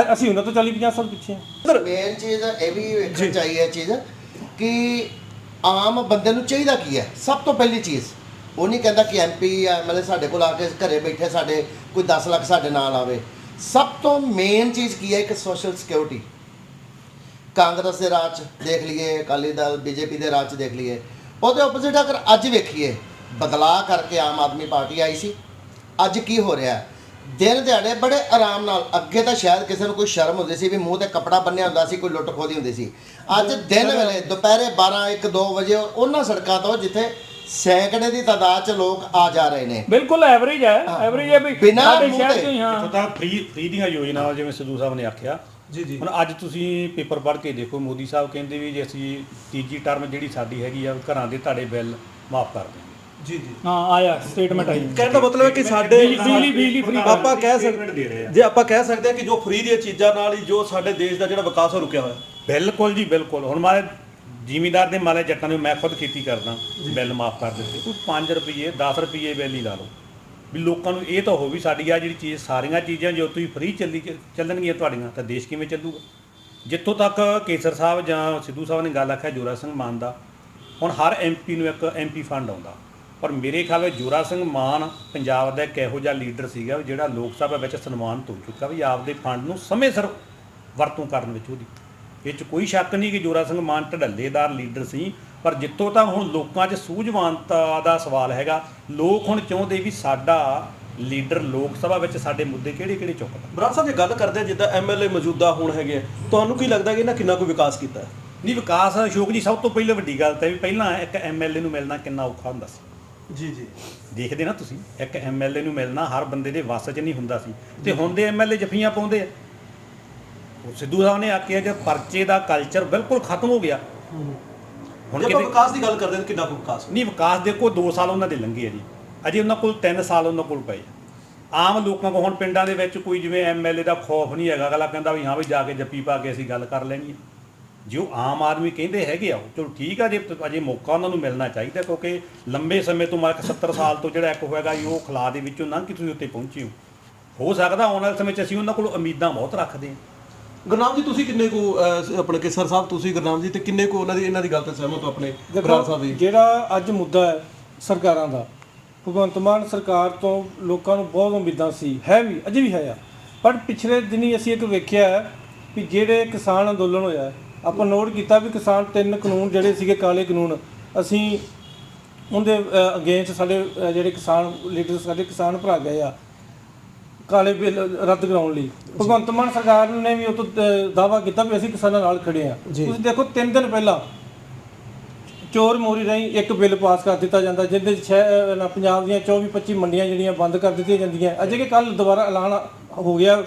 ਅ- ਅਸੀਂ ਉਹਨਾਂ ਤੋਂ 40 50 ਸਾਲ ਪਿੱਛੇ ਆ ਮੇਨ ਚੀਜ਼ ਇਹ ਵੀ ਵੇਖਣੀ ਚਾਹੀਏ ਇਹ ਚੀਜ਼ ਕਿ ਆਮ ਬੰਦੇ ਨੂੰ ਚਾਹੀਦਾ ਕੀ ਹੈ? ਸਭ ਤੋਂ ਪਹਿਲੀ ਚੀਜ਼ ਉਹ ਨਹੀਂ ਕਹਿੰਦਾ ਕਿ ਐਮਪੀ ਐਮਐਲਏ ਸਾਡੇ ਕੋਲ ਆ ਕੇ ਘਰੇ ਬੈਠੇ ਸਾਡੇ ਕੋਈ 10 ਲੱਖ ਸਾਡੇ ਨਾਲ ਆਵੇ। ਸਭ ਤੋਂ ਮੇਨ ਚੀਜ਼ ਕੀ ਹੈ? ਇੱਕ ਸੋਸ਼ਲ ਸਿਕਿਉਰਿਟੀ ਕਾਂਗਰਸ ਦੇ ਰਾਜ 'ਚ ਦੇਖ ਲਈਏ ਅਕਾਲੀ ਦਲ ਬੀਜੇਪੀ ਦੇ ਰਾਜ 'ਚ ਦੇਖ ਲਈਏ। ਉਹਦੇ ਆਪੋਜ਼ਿਟ ਅਗਰ ਅੱਜ ਵੇਖੀਏ ਬਦਲਾਅ ਕਰਕੇ ਆਮ ਆਦਮੀ ਪਾਰਟੀ ਆਈ ਸੀ। ਅੱਜ ਕੀ ਹੋ ਰਿਹਾ? ਦਿਨ ਦਿਹਾੜੇ ਬੜੇ ਆਰਾਮ ਨਾਲ ਅੱਗੇ ਤਾਂ ਸ਼ਾਇਦ ਕਿਸੇ ਨੂੰ ਕੋਈ ਸ਼ਰਮ ਹੁੰਦੀ ਸੀ ਵੀ ਮੂੰਹ ਤੇ ਕਪੜਾ ਬੰਨਿਆ ਹੁੰਦਾ ਸੀ ਕੋਈ ਲੁੱਟ ਖੋਹਦੀ ਹੁੰਦੀ ਸੀ। ਅੱਜ ਦਿਨ ਵੇਲੇ ਦੁਪਹਿਰੇ 12 1 2 ਵਜੇ ਉਹਨਾਂ ਸੜਕਾਂ ਤੋਂ ਜਿੱਥੇ ਸੈਂਕੜੇ ਦੀ ਤਾਦਾਦ 'ਚ ਲੋਕ ਆ ਜਾ ਰਹੇ ਨੇ। ਬਿਲਕੁਲ ਐਵਰੇਜ ਹੈ ਐਵਰੇਜ ਹੈ ਵੀ ਬਿਨਾਂ ਸਾਡੇ ਮੂੰਹ ਸ਼ਹਿਰ ਤੇ। ਚੋਂ ਹੀ ਹਾਂ। ਇੱਥੋਂ ਤਾਂ ਫ੍ਰੀ ਫ੍ਰੀ ਦੀਆਂ ਯੋਜਨਾਵਾਂ ਜਿਵੇਂ ਸਿੱਧੂ ਸਾਹਿਬ ਨੇ ਆਖਿਆ। ਜੀ ਜੀ। ਹੁਣ ਅੱਜ ਤੁਸੀਂ ਪੇਪਰ ਪੜ੍ਹ ਕੇ ਦੇਖੋ ਮੋਦੀ ਸਾਹਿਬ ਕਹਿੰਦੇ ਵੀ ਜੇ ਅਸੀਂ ਤੀਜੀ ਟਰਮ ਜਿਹੜੀ ਸਾਡੀ ਹੈਗੀ ਆ ਘਰਾਂ ਦੇ ਤੁਹਾਡੇ ਬਿੱਲ ਮਾਫ ਕਰ ਦਿਆਂਗੇ ਜੀ ਜੀ। ਹਾਂ ਆਇਆ ਸਟੇਟਮੈਂਟ ਆਈ। ਕਹਿਣ ਦਾ ਮਤਲਬ ਹੈ ਕਿ ਸਾਡੇ ਬਿਜਲੀ ਬਿਜਲੀ free ਆਪਾਂ ਕਹਿ ਸਕਦੇ। ਜੇ ਆਪਾਂ ਕਹਿ ਸਕਦੇ ਹਾਂ ਕਿ ਜੋ ਫ੍ਰੀ ਦੀਆਂ ਚੀਜ਼ਾਂ ਨਾਲ ਹੀ ਜੋ ਸਾਡੇ ਦੇਸ਼ ਦਾ ਜਿਹੜਾ ਵਿਕਾਸ ਉਹ ਰੁਕਿਆ ਹੋਇਆ। ਬਿਲਕੁਲ ਜੀ ਬਿਲਕੁਲ। ਹੁਣ ਮਾਰੇ ਜ਼ਿਮੀਦਾਰ ਦੇ ਮਾਲੇ ਜੱਟਾਂ ਨੂੰ ਮੈਂ ਖੁਦ ਖੇਤੀ ਕਰਦਾ ਬਿੱਲ ਮਾਫ ਕਰ ਦਿੱਤੇ ਕੋਈ 5 ਰੁਪਏ 10 ਰੁਪਏ ਬਿੱਲ ਹੀ ਲਾ ਲਓ। ਵੀ ਲੋਕਾਂ ਨੂੰ ਇਹ ਤਾਂ ਹੋ ਵੀ ਸਾਡੀ ਆ ਜਿਹੜੀ ਚੀਜ਼ ਸਾਰੀਆਂ ਚੀਜ਼ਾਂ ਜੋ ਤੁਸੀਂ ਫ੍ਰੀ ਚੱਲੀ ਚੱਲਣਗੀਆਂ ਤੁਹਾਡੀਆਂ ਤਾਂ ਦੇਸ਼ ਕਿਵੇਂ ਚੱਲੂਗਾ? ਜਿੱਥੋਂ ਤੱਕ ਕੇਸਰ ਸਾਹਿਬ ਜਾਂ ਸਿੱਧੂ ਸਾਹਿਬ ਨੇ ਗੱਲ ਆਖਿਆ ਜੋਰਾ ਸਿੰਘ ਮਾਨ ਦਾ ਹੁਣ ਹਰ ਐਮਪੀ ਨੂੰ ਇੱਕ ਐਮਪੀ ਫੰਡ ਆਉਂਦਾ। ਪਰ ਮੇਰੇ ਖਿਆਲ ਵਿੱਚ ਜੋਰਾ ਸਿੰਘ ਮਾਨ ਪੰਜਾਬ ਦਾ ਇੱਕ ਇਹੋ ਜਿਹਾ ਲੀਡਰ ਸੀਗਾ ਜਿਹੜਾ ਲੋਕ ਸਭਾ ਵਿੱਚ ਸਨਮਾਨਿਤ ਹੋ ਚੁੱਕਾ ਵੀ ਆਪਦੇ ਫੰਡ ਨੂੰ ਸਮੇਂ ਸਿਰ ਵਰਤੋਂ ਕਰਨ ਵਿੱਚ ਉਹਦੀ। ਇਹ 'ਚ ਕੋਈ ਸ਼ੱਕ ਨਹੀਂ ਕਿ ਜੋਰਾ ਸਿੰਘ ਮਾਨ ਢੱਲੇਦਾਰ ਲੀਡਰ ਸੀ ਪਰ ਜਿੱਥੋਂ ਤੱਕ ਹੁਣ ਲੋਕਾਂ 'ਚ ਸੂਝਵਾਨਤਾ ਦਾ ਸਵਾਲ ਹੈਗਾ ਲੋਕ ਹੁਣ ਚਾਹੁੰਦੇ ਵੀ ਸਾਡਾ ਲੀਡਰ ਲੋਕ ਸਭਾ ਵਿੱਚ ਸਾਡੇ ਮੁੱਦੇ ਕਿਹੜੇ ਕਿਹੜੇ ਚੁੱਕਦਾ ਬਰਾੜ ਸਾਹਿਬ ਜੇ ਗੱਲ ਕਰਦੇ ਜਿੱਦਾਂ ਐਮਐਲਏ ਮੌਜੂਦਾ ਹੁਣ ਹੈਗੇ ਆ, ਤੁਹਾਨੂੰ ਕੀ ਲੱਗਦਾ ਕਿ ਇਹਨਾਂ ਕਿੰਨਾ ਕੋਈ ਵਿਕਾਸ ਕੀਤਾ ਹੈ? ਨਹੀਂ ਵਿਕਾਸ ਅਸ਼ੋਕ ਜੀ ਸਭ ਤੋਂ ਪਹਿਲਾਂ ਵੱਡੀ ਗੱਲ ਤਾਂ ਇਹ ਵੀ ਪਹਿਲਾਂ ਇੱਕ ਐਮਐਲਏ ਨੂੰ ਮਿਲਣਾ ਕਿੰਨਾ ਔਖਾ ਹੁੰਦਾ ਸੀ। ਜੀ ਜੀ। ਦੇਖਦੇ ਨਾ ਤੁਸੀਂ ਇੱਕ ਐਮਐਲਏ ਨੂੰ ਮਿਲਣਾ ਹਰ ਬੰਦੇ ਦੇ ਵੱਸ 'ਚ ਨਹੀਂ ਹੁੰਦਾ ਸੀ। ਤੇ ਹੁਣ ਦੇ ਐਮਐਲਏ ਜਫੀਆਂ ਪਾਉਂਦੇ ਆ। ਉਹ ਸਿੱਧੂ ਸਾਹਿਬ ਨੇ ਆਖਿਆ ਕਿ ਪਰਚੇ ਦਾ ਕਲਚਰ ਬਿਲਕੁਲ ਖਤਮ ਹੋ ਗਿਆ। ਹੁਣ ਜੇ ਆਪਾਂ ਕਿਤੇ ਵਿਕਾਸ ਦੀ ਗੱਲ ਕਰਦੇ ਹਾਂ ਕਿੰਨਾ ਕੁ ਵਿਕਾਸ ਨਹੀਂ ਵਿਕਾਸ ਦੇਖੋ 2 ਸਾਲ ਉਹਨਾਂ ਦੇ ਲੰਘੇ ਆ ਜੀ। ਅਜੇ ਉਹਨਾਂ ਕੋਲ 3 ਸਾਲ ਉਹਨਾਂ ਕੋਲ ਪਏ ਆ। ਆਮ ਲੋਕਾਂ ਕੋਲ ਹੁਣ ਪਿੰਡਾਂ ਦੇ ਵਿੱਚ ਕੋਈ ਜਿਵੇਂ ਐਮਐਲਏ ਦਾ ਖੌਫ ਨਹੀਂ ਹੈਗਾ। ਅਗਲਾ ਕਹਿੰਦਾ ਵੀ ਹਾਂ ਵੀ ਜਾ ਕੇ ਜੱਪੀ ਪਾ ਕੇ ਅਸੀਂ ਗੱਲ ਕਰ ਲੈਣੀ ਹੈ ਜੋ ਆਮ ਆਦਮੀ ਕਹਿੰਦੇ ਹੈਗੇ ਆ ਉਹ, ਚਲੋ ਠੀਕ ਆ ਜੇ ਅਜੇ ਮੌਕਾ ਉਹਨਾਂ ਨੂੰ ਮਿਲਣਾ ਚਾਹੀਦਾ ਕਿਉਂਕਿ ਲੰਬੇ ਸਮੇਂ ਤੋਂ ਮਾਰਕ 70 ਸਾਲ ਤੋਂ ਜਿਹੜਾ ਇੱਕ ਹੋਏਗਾ ਜੀ ਉਹ ਖਲਾ ਦੇ ਵਿੱਚੋਂ ਲੰਘ ਕੇ ਤੁਸੀਂ ਉੱਤੇ ਪਹੁੰਚੇ ਹੋ। ਹੋ ਸਕਦਾ ਆਉਣ ਵਾਲੇ ਸਮੇਂ 'ਚ ਅਸੀਂ ਉਹਨਾਂ ਕੋਲ ਉਮੀਦਾਂ ਬਹੁਤ ਰੱਖਦੇ ਹਾਂ। ਗੁਰਨਾਮ ਜੀ ਤੁਸੀਂ ਕਿੰਨੇ ਕੋ ਆਪਣੇ ਕਿਸਰ ਸਾਹਿਬ ਤੁਸੀਂ ਗੁਰਨਾਮ ਜੀ ਤੇ ਕਿੰਨੇ ਕੋ ਉਹਨਾਂ ਦੀ ਇਹਨਾਂ ਦੀ ਗੱਲ ਤੇ ਸਹਿਮਤ ਹੋ ਆਪਣੇ ਬਰਾੜ ਸਾਹਿਬ ਜੀ? ਜਿਹੜਾ ਅੱਜ ਮੁੱਦਾ ਹੈ ਸਰਕਾਰਾਂ ਦਾ ਭਗਵੰਤ ਮਾਨ ਸਰਕਾਰ ਤੋਂ ਲੋਕਾਂ ਨੂੰ ਬਹੁਤ ਉਮੀਦਾਂ ਸੀ ਹੈ ਵੀ ਅਜੇ ਵੀ ਹੈ ਆ। ਪਰ ਪਿਛਲੇ ਦਿਨੀ ਅਸੀਂ ਇੱਕ ਵੇਖਿਆ ਕਿ ਜਿਹੜੇ ਕਿਸਾਨ ਅੰਦੋਲਨ ਹੋਇਆ ਹੈ, ਆਪਾਂ ਨੋਟ ਕੀਤਾ ਵੀ ਕਿਸਾਨ ਤਿੰਨ ਕਾਨੂੰਨ ਜਿਹੜੇ ਸੀਗੇ ਕਾਲੇ ਕਾਨੂੰਨ ਅਸੀਂ ਉਹਦੇ ਅਗੇਂਸਟ ਸਾਡੇ ਜਿਹੜੇ ਕਿਸਾਨ ਲੀਡਰ ਸਾਡੇ ਕਿਸਾਨ ਭਰਾ ਗਏ ਆ ਕਾਲੇ ਬਿੱਲ ਰੱਦ ਕਰਾਉਣ ਲਈ। ਭਗਵੰਤ ਮਾਨ ਸਰਕਾਰ ਨੇ ਵੀ ਉਹ ਤੋਂ ਦਾਵਾ ਕੀਤਾ ਵੀ ਅਸੀਂ ਕਿਸਾਨਾਂ ਨਾਲ ਖੜੇ ਆ। ਤੁਸੀਂ ਦੇਖੋ 3 ਦਿਨ ਪਹਿਲਾਂ ਚੋਰ ਮੋਰੀ ਰਾਹੀਂ ਇੱਕ ਬਿੱਲ ਪਾਸ ਕਰ ਦਿੱਤਾ ਜਾਂਦਾ ਜਿਹਦੇ ਪੰਜਾਬ ਦੀਆਂ 24 25 ਮੰਡੀਆਂ ਜਿਹੜੀਆਂ ਬੰਦ ਕਰ ਦਿੱਤੀਆਂ ਜਾਂਦੀਆਂ। ਅਜੇ ਕਿ ਕੱਲ ਦੁਬਾਰਾ ਐਲਾਨ ਹੋ ਗਿਆ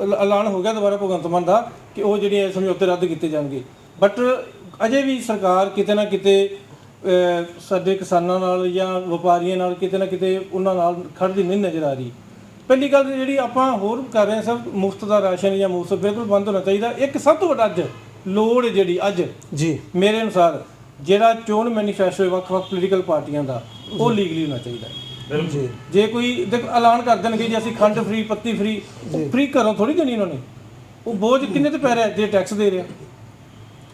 ਐਲਾਨ ਹੋ ਗਿਆ ਦੁਬਾਰਾ ਭਗਵੰਤ ਮਾਨ ਦਾ ਕਿ ਉਹ ਜਿਹੜੇ ਸਮਝੌਤੇ ਰੱਦ ਕੀਤੇ ਜਾਣਗੇ। ਬਟ ਅਜੇ ਵੀ ਸਰਕਾਰ ਕਿਤੇ ਨਾ ਕਿਤੇ ਸਾਡੇ ਕਿਸਾਨਾਂ ਨਾਲ ਜਾਂ ਵਪਾਰੀਆਂ ਨਾਲ ਕਿਤੇ ਨਾ ਕਿਤੇ ਉਹਨਾਂ ਨਾਲ ਖੜਦੀ ਨਹੀਂ ਨਜ਼ਰ ਆ ਰਹੀ। ਪਹਿਲੀ ਗੱਲ ਜਿਹੜੀ ਆਪਾਂ ਹੋਰ ਕਰ ਰਹੇ ਸਭ ਮੁਫਤ ਦਾ ਰਾਸ਼ਨ ਜਾਂ ਮੁਫਤ ਬਿਲਕੁਲ ਬੰਦ ਹੋਣਾ ਚਾਹੀਦਾ। ਇੱਕ ਸਭ ਤੋਂ ਵੱਡਾ ਅੱਜ ਲੋੜ ਜਿਹੜੀ ਅੱਜ ਜੀ। ਮੇਰੇ ਅਨੁਸਾਰ ਜਿਹੜਾ ਚੋਣ ਮੈਨੀਫੈਸਟੋ ਵੱਖ-ਵੱਖ ਪੋਲੀਟੀਕਲ ਪਾਰਟੀਆਂ ਦਾ ਉਹ ਲੀਗਲੀ ਹੋਣਾ ਚਾਹੀਦਾ ਹੈ। ਜੀ। ਜੇ ਕੋਈ ਦੇਖ ਐਲਾਨ ਕਰ ਦੇਣਗੇ ਜੀ ਅਸੀਂ ਖੰਡ ਫ੍ਰੀ ਪੱਤੀ ਫ੍ਰੀ ਫ੍ਰੀ ਘਰੋਂ ਥੋੜੀ ਦੇਣੀ ਉਹਨਾਂ ਨੇ। ਉਹ ਬੋਝ ਕਿੰਨੇ ਤੇ ਪੈ ਰਿਹਾ ਜੇ ਟੈਕਸ ਦੇ ਰਿਹਾ?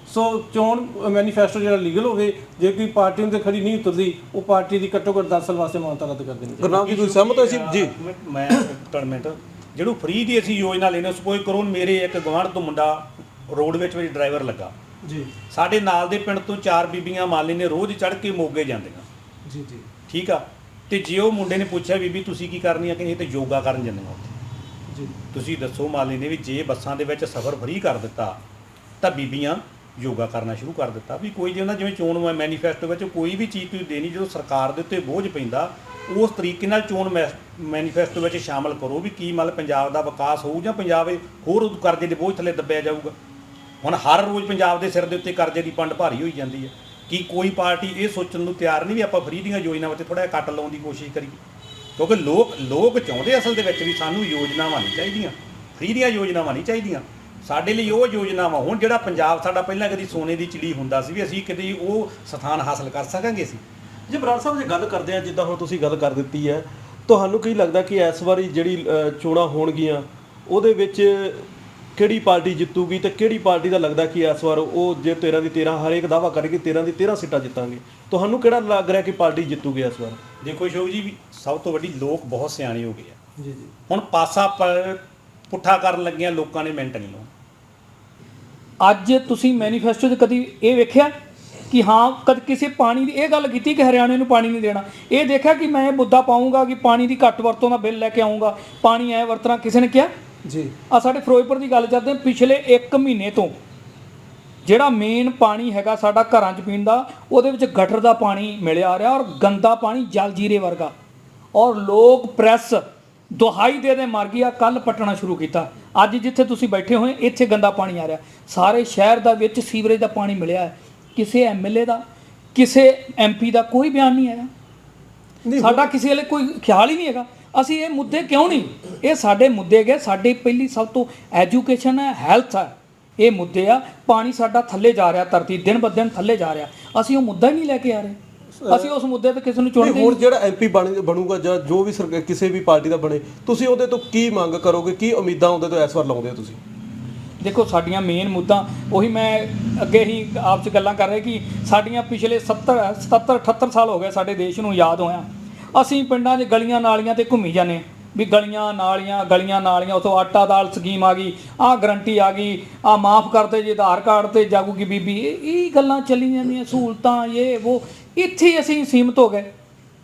ਸੋ ਚੋਣ ਮੈਨੀਫੈਸਟੋ ਜਿਹੜਾ ਲੀਗਲ ਹੋਵੇ ਜੇ ਕੋਈ ਪਾਰਟੀ ਉਹਦੇ ਖੜੀ ਨਹੀਂ ਉਤਰਦੀ ਉਹ ਪਾਰਟੀ ਦੀ ਘੱਟੋ ਘੱਟ 10 ਸਾਲ ਵਾਸਤੇ ਮਾਨਤਾ ਰੱਦ ਕਰ ਦੇਣੀ। ਗੁਰਨਾਮ ਜੀ ਤੁਸੀਂ ਸਹਿਮਤ ਹੋ ਸੀ ਜੀ? ਮੈਂ- ਮੈਂ ਇੱਕ ਮਿੰਟ। ਜਿਹੜੂ ਫ੍ਰੀ ਦੀ ਅਸੀਂ ਯੋਜਨਾ ਲੈਨੇ ਸਪੋਜ਼ ਕਰੋ ਮੇਰੇ ਇੱਕ ਗਵਾਂਢ ਤੋਂ ਮੁੰਡਾ ਰੋਡ ਵਿੱਚ ਵਿੱਚ ਡਰਾਈਵਰ ਲੱਗਾ। ਜੀ। ਸਾਡੇ ਨਾਲ ਦੇ ਪਿੰਡ ਤੋਂ ਚਾਰ ਬੀਬੀਆਂ ਮਾਲੀ ਨੇ ਰੋਜ਼ ਚੜ੍ਹ ਕੇ ਮੋਗੇ ਜਾਂਦੀਆਂ ਜੀ ਜੀ। ਠੀਕ ਆ? ਤੇ ਜੇ ਉਹ ਮੁੰਡੇ ਨੇ ਪੁੱਛਿਆ ਬੀਬੀ ਤੁਸੀਂ ਕੀ ਕਰਨੀ ਆ? ਕਿ ਇਹ ਤੇ ਯੋਗਾ ਕਰਨ ਜਾਂਦੀਆਂ ਉੱਥੇ। ਜੀ। ਤੁਸੀਂ ਦੱਸੋ ਮਾਲੀ ਨੇ ਵੀ ਜੇ ਬੱਸਾਂ ਦੇ ਵਿੱਚ ਸਫ਼ਰ ਫ੍ਰੀ ਕਰ ਦਿੱਤਾ ਤਾਂ ਬੀਬੀਆਂ ਯੋਗਾ ਕਰਨਾ ਸ਼ੁਰੂ ਕਰ ਦਿੱਤਾ। ਵੀ ਕੋਈ ਜਿਹੜਾ ਜਿਵੇਂ ਚੋਣ ਮੈਨੀਫੈਸਟੋ ਵਿੱਚ ਕੋਈ ਵੀ ਚੀਜ਼ ਤੁਸੀਂ ਦੇਣੀ ਜਦੋਂ ਸਰਕਾਰ ਦੇ ਉੱਤੇ ਬੋਝ ਪੈਂਦਾ ਉਸ ਤਰੀਕੇ ਨਾਲ ਚੋਣ ਮੈਨੀਫੈਸਟੋ ਵਿੱਚ ਸ਼ਾਮਲ ਕਰੋ ਵੀ ਕੀ ਮਤਲਬ ਪੰਜਾਬ ਦਾ ਵਿਕਾਸ ਹੋਊ ਜਾਂ ਪੰਜਾਬ ਹੋਰ ਕਰਜ਼ੇ ਦੇ ਬੋਝ ਥੱਲੇ ਦੱਬਿਆ ਜਾਊਗਾ। ਹੁਣ ਹਰ ਰੋਜ਼ ਪੰਜਾਬ ਦੇ ਸਿਰ ਦੇ ਉੱਤੇ ਕਰਜ਼ੇ ਦੀ ਪੰਡ ਭਾਰੀ ਹੋਈ ਜਾਂਦੀ ਹੈ। ਕਿ ਕੋਈ ਪਾਰਟੀ ਇਹ ਸੋਚਣ ਨੂੰ ਤਿਆਰ ਨਹੀਂ ਵੀ ਆਪਾਂ ਫ੍ਰੀ ਦੀਆਂ ਯੋਜਨਾਵਾਂ ਤੇ ਥੋੜਾ ਜਿਹਾ ਕੱਟ ਲਾਉਣ ਦੀ ਕੋਸ਼ਿਸ਼ ਕਰੀਏ। ਕਿਉਂਕਿ ਲੋਕ ਲੋਕ ਚਾਹੁੰਦੇ ਅਸਲ ਦੇ ਵਿੱਚ ਵੀ ਸਾਨੂੰ ਯੋਜਨਾਵਾਂ ਨਹੀਂ ਚਾਹੀਦੀਆਂ। ਫ੍ਰੀ ਦੀਆਂ ਯੋਜਨਾਵਾਂ ਨਹੀਂ ਚਾਹੀਦੀਆਂ। ਸਾਡੇ ਲਈ ਉਹ ਯੋਜਨਾਵਾਂ ਹੁਣ ਜਿਹੜਾ ਪੰਜਾਬ ਸਾਡਾ ਪਹਿਲਾਂ ਕਦੀ ਸੋਨੇ ਦੀ ਚਿੜੀ ਹੁੰਦਾ ਸੀ ਵੀ ਅਸੀਂ ਕਦੀ ਉਹ ਸਥਾਨ ਹਾਸਲ ਕਰ ਸਕਾਂਗੇ ਅਸੀਂ। ਜੇ ਬਰਾੜ ਸਾਹਿਬ ਜੇ ਗੱਲ ਕਰਦੇ ਆ, ਜਿੱਦਾਂ ਹੁਣ ਤੁਸੀਂ ਗੱਲ ਕਰ ਦਿੱਤੀ ਹੈ, ਤੁਹਾਨੂੰ ਕੀ ਲੱਗਦਾ ਕਿ ਇਸ ਵਾਰੀ ਜਿਹੜੀ ਚੋਣਾਂ ਹੋਣਗੀਆਂ, ਉਹਦੇ ਵਿੱਚ ਕਿਹੜੀ ਪਾਰਟੀ ਜਿੱਤੂਗੀ ਤੇ ਕਿਹੜੀ ਪਾਰਟੀ ਦਾ ਲੱਗਦਾ ਕਿ ਇਸ ਵਾਰ ਉਹ ਜੇ 13 ਦੀ 13 ਹਰੇਕ ਦਾਵਾ ਕਰੇਗੀ 13 ਦੀ 13 ਸੀਟਾਂ ਜਿੱਤਾਂਗੇ। ਤੁਹਾਨੂੰ ਕਿਹੜਾ ਲੱਗ ਰਿਹਾ ਕਿ ਪਾਰਟੀ ਜਿੱਤੂਗੀ ਇਸ ਵਾਰ? ਦੇਖੋ ਸ਼ੋਕ ਜੀ ਵੀ ਸਭ ਤੋਂ ਵੱਡੀ ਲੋਕ ਬਹੁਤ ਸਿਆਣੇ ਹੋ ਗਏ ਆ। ਜੀ ਜੀ। ਹੁਣ ਪਾਸਾ ਪੁੱਠਾ ਕਰਨ ਲੱਗਿਆਂ ਲੋਕਾਂ ਨੇ ਮਿੰਟ ਨਹੀਂ ਲਾਉਣਾ। ਅੱਜ ਤੁਸੀਂ ਮੈਨੀਫੈਸਟੋ 'ਚ ਕਦੀ ਇਹ ਵੇਖਿਆ ਕਿ ਹਾਂ ਕਦ ਕਿਸੇ ਪਾਣੀ ਦੀ ਇਹ ਗੱਲ ਕੀਤੀ ਕਿ ਹਰਿਆਣੇ ਨੂੰ ਪਾਣੀ ਨਹੀਂ ਦੇਣਾ? ਇਹ ਦੇਖਿਆ ਕਿ ਮੈਂ ਇਹ ਮੁੱਦਾ ਪਾਉਂਗਾ ਕਿ ਪਾਣੀ ਦੀ ਘੱਟ ਵਰਤੋਂ ਦਾ ਬਿੱਲ ਲੈ ਕੇ ਆਉਂਗਾ ਪਾਣੀ ਐ ਵਰਤਣਾ ਕਿਸੇ ਨੇ ਕਿਹਾ? ਜੀ। ਆ ਸਾਡੇ ਫਿਰੋਜ਼ਪੁਰ ਦੀ ਗੱਲ ਕਰਦੇ ਹਾਂ, ਪਿਛਲੇ 1 ਮਹੀਨੇ ਤੋਂ ਜਿਹੜਾ ਮੇਨ ਪਾਣੀ ਹੈਗਾ ਸਾਡਾ ਘਰਾਂ 'ਚ ਪੀਣ ਦਾ ਉਹਦੇ ਵਿੱਚ ਗਟਰ ਦਾ ਪਾਣੀ ਮਿਲਿਆ ਆ ਰਿਹਾ ਔਰ ਗੰਦਾ ਪਾਣੀ ਜਲ ਜੀਰੇ ਵਰਗਾ। ਔਰ ਲੋਕ ਪ੍ਰੈਸ ਦੁਹਾਈ ਦੇ ਦੇ ਮਰ ਗਿਆ ਕੱਲ ਪਟਣਾ ਸ਼ੁਰੂ ਕੀਤਾ। ਅੱਜ ਜਿੱਥੇ ਤੁਸੀਂ ਬੈਠੇ ਹੋਏ ਇੱਥੇ ਗੰਦਾ ਪਾਣੀ ਆ ਰਿਹਾ। ਸਾਰੇ ਸ਼ਹਿਰ ਦਾ ਵਿੱਚ ਸੀਵਰੇਜ ਦਾ ਪਾਣੀ ਮਿਲਿਆ ਕਿਸੇ ਐਮਐਲਏ ਦਾ ਕਿਸੇ ਐਮਪੀ ਦਾ ਕੋਈ ਬਿਆਨ ਨਹੀਂ ਆਇਆ ਸਾਡਾ ਕਿਸੇ ਲਈ ਕੋਈ ਖਿਆਲ ਹੀ ਨਹੀਂ ਹੈਗਾ। ਅਸੀਂ ਇਹ ਮੁੱਦੇ ਕਿਉਂ ਨਹੀਂ? ਇਹ ਸਾਡੇ ਮੁੱਦੇ ਹੈਗੇ। ਸਾਡੀ ਪਹਿਲੀ ਸਭ ਤੋਂ ਐਜੂਕੇਸ਼ਨ ਹੈ ਹੈਲਥ ਹੈ। ਇਹ ਮੁੱਦੇ ਆ। ਪਾਣੀ ਸਾਡਾ ਥੱਲੇ ਜਾ ਰਿਹਾ ਧਰਤੀ ਦਿਨ ਬ ਦਿਨ ਥੱਲੇ ਜਾ ਰਿਹਾ। ਅਸੀਂ ਉਹ ਮੁੱਦਾ ਹੀ ਨਹੀਂ ਲੈ ਕੇ ਆ ਰਹੇ। ਅਸੀਂ ਉਸ ਮੁੱਦੇ ਤੇ ਕਿਸੇ ਨੂੰ ਚੁਣਦੇ ਹੁਣ ਜਿਹੜਾ ਐਮਪੀ ਬਣ ਬਣੂਗਾ ਜਾਂ ਜੋ ਵੀ ਕਿਸੇ ਵੀ ਪਾਰਟੀ ਦਾ ਬਣੇ ਤੁਸੀਂ ਉਹਦੇ ਤੋਂ ਕੀ ਮੰਗ ਕਰੋਗੇ? ਕੀ ਉਮੀਦਾਂ ਉਹਦੇ ਤੋਂ ਇਸ ਵਾਰ ਲਾਉਂਦੇ ਹੋ ਤੁਸੀਂ? ਦੇਖੋ ਸਾਡੀਆਂ ਮੇਨ ਮੁੱਦਾਂ ਉਹੀ ਮੈਂ ਅੱਗੇ ਹੀ ਆਪ ਚ ਗੱਲਾਂ ਕਰ ਰਿਹਾ ਕਿ ਸਾਡੀਆਂ ਪਿਛਲੇ 70 77 78 ਸਾਲ ਹੋ ਗਏ ਸਾਡੇ ਦੇਸ਼ ਨੂੰ ਯਾਦ ਹੋਇਆ। ਅਸੀਂ ਪਿੰਡਾਂ 'ਚ ਗਲੀਆਂ ਨਾਲੀਆਂ ਤੇ ਘੁੰਮੀ ਜਾਂਦੇ ਹਾਂ। ਵੀ ਗਲੀਆਂ ਨਾਲੀਆਂ ਗਲੀਆਂ ਨਾਲੀਆਂ, ਉਥੋਂ ਆਟਾ ਦਾਲ ਸਕੀਮ ਆ ਗਈ, ਆਹ ਗਰੰਟੀ ਆ ਗਈ, ਆਹ ਮਾਫ ਕਰਦੇ ਜੇ ਆਧਾਰ ਕਾਰਡ ਤੇ ਜਾਗੂਗੀ ਬੀਬੀ, ਇਹ ਇਹ ਗੱਲਾਂ ਚੱਲੀ ਜਾਂਦੀਆਂ, ਸਹੂਲਤਾਂ, ਇਹ ਉਹ ਇੱਥੇ ਅਸੀਂ ਸੀਮਤ ਹੋ ਗਏ।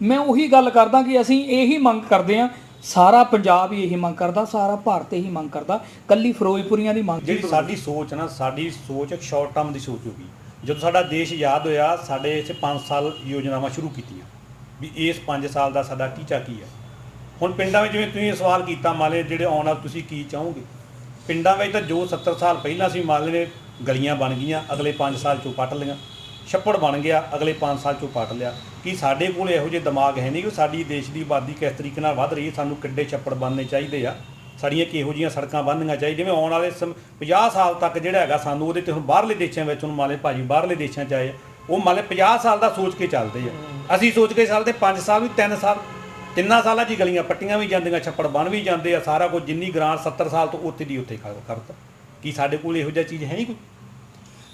ਮੈਂ ਉਹੀ ਗੱਲ ਕਰਦਾ ਕਿ ਅਸੀਂ ਇਹੀ ਮੰਗ ਕਰਦੇ ਹਾਂ, ਸਾਰਾ ਪੰਜਾਬ ਹੀ ਇਹੀ ਮੰਗ ਕਰਦਾ, ਸਾਰਾ ਭਾਰਤ ਇਹੀ ਮੰਗ ਕਰਦਾ, ਕੱਲੀ ਫਿਰੋਜ਼ਪੁਰੀਆਂ ਦੀ ਮੰਗ ਜਿਹੜੀ ਸਾਡੀ ਸੋਚ ਨਾ, ਸਾਡੀ ਸੋਚ ਇੱਕ ਸ਼ਾਰਟ ਟਰਮ ਦੀ ਸੋਚ ਹੋ ਗਈ। ਜਦੋਂ ਸਾਡਾ ਦੇਸ਼ ਆਜ਼ਾਦ ਹੋਇਆ, ਸਾਡੇ ਇੱਥੇ 5 ਸਾਲ ਯੋਜਨਾਵਾਂ ਸ਼ੁਰੂ ਕੀਤੀਆਂ। ਵੀ ਇਸ 5 ਸਾਲ ਦਾ ਸਾਡਾ ਟੀਚਾ ਕੀ ਹੈ ਹੁਣ ਪਿੰਡਾਂ ਵਿੱਚ ਜਿਵੇਂ ਤੁਸੀਂ ਇਹ ਸਵਾਲ ਕੀਤਾ ਮਾਲੇ ਜਿਹੜੇ ਆਉਣ ਵਾਲੇ ਤੁਸੀਂ ਕੀ ਚਾਹੋਗੇ? ਪਿੰਡਾਂ ਵਿੱਚ ਤਾਂ ਜੋ 70 ਸਾਲ ਪਹਿਲਾਂ ਸੀ ਮਾਲੇ ਨੇ ਗਲੀਆਂ ਬਣ ਗਈਆਂ ਅਗਲੇ 5 ਸਾਲ ਚੋਂ ਪੱਟ ਲਈਆਂ ਛੱਪੜ ਬਣ ਗਿਆ ਅਗਲੇ 5 ਸਾਲ ਚੋਂ ਪੱਟ ਲਿਆ। ਕੀ ਸਾਡੇ ਕੋਲ ਇਹੋ ਜਿਹੇ ਦਿਮਾਗ ਹੈ ਨਹੀਂ ਕਿ ਸਾਡੀ ਦੇਸ਼ ਦੀ ਆਬਾਦੀ ਕਿਸ ਤਰੀਕੇ ਨਾਲ ਵੱਧ ਰਹੀ ਹੈ ਸਾਨੂੰ ਕਿੱਡੇ ਛੱਪੜ ਬਣਨੇ ਚਾਹੀਦੇ ਆ? ਸਾਡੀਆਂ ਕਿਹੋ ਜਿਹੀਆਂ ਸੜਕਾਂ ਬਣਨੀਆਂ ਚਾਹੀਦੀਆਂ? ਜਿਵੇਂ ਆਉਣ ਵਾਲੇ ਸਮ- 50 ਸਾਲ ਤੱਕ ਜਿਹੜਾ ਹੈਗਾ ਸਾਨੂੰ ਉਹਦੇ ਤੇ ਹੁਣ ਬਾਹਰਲੇ ਦੇਸ਼ਾਂ ਵਿੱਚ ਹੁਣ ਮਾਲੇ ਭਾਜੀ ਬਾਹਰਲੇ ਦੇਸ਼ਾਂ 'ਚ ਆਏ ਆ, ਉਹ ਮਾਲੇ 50 ਸਾਲ ਦਾ ਸੋਚ ਕੇ ਚੱਲਦੇ ਆ। ਅਸੀਂ ਸੋਚ ਕੇ ਚੱਲਦੇ 5 ਸਾਲ ਵੀ 3 ਸਾਲ ਤਿੰਨਾਂ ਸਾਲਾਂ 'ਚ ਹੀ ਗਲੀਆਂ ਪੱਟੀਆਂ ਵੀ ਜਾਂਦੀਆਂ ਛੱਪੜ ਬਣ ਵੀ ਜਾਂਦੇ ਆ ਸਾਰਾ ਕੁਝ ਜਿੰਨੀ ਗ੍ਰਾਂਟ 70 ਸਾਲ ਤੋਂ ਉੱਥੇ ਦੀ ਉੱਥੇ ਕਰ- ਕਰਤਾ। ਕੀ ਸਾਡੇ ਕੋਲ ਇਹੋ ਜਿਹਾ ਚੀਜ਼ ਹੈ ਨਹੀਂ ਕੋਈ?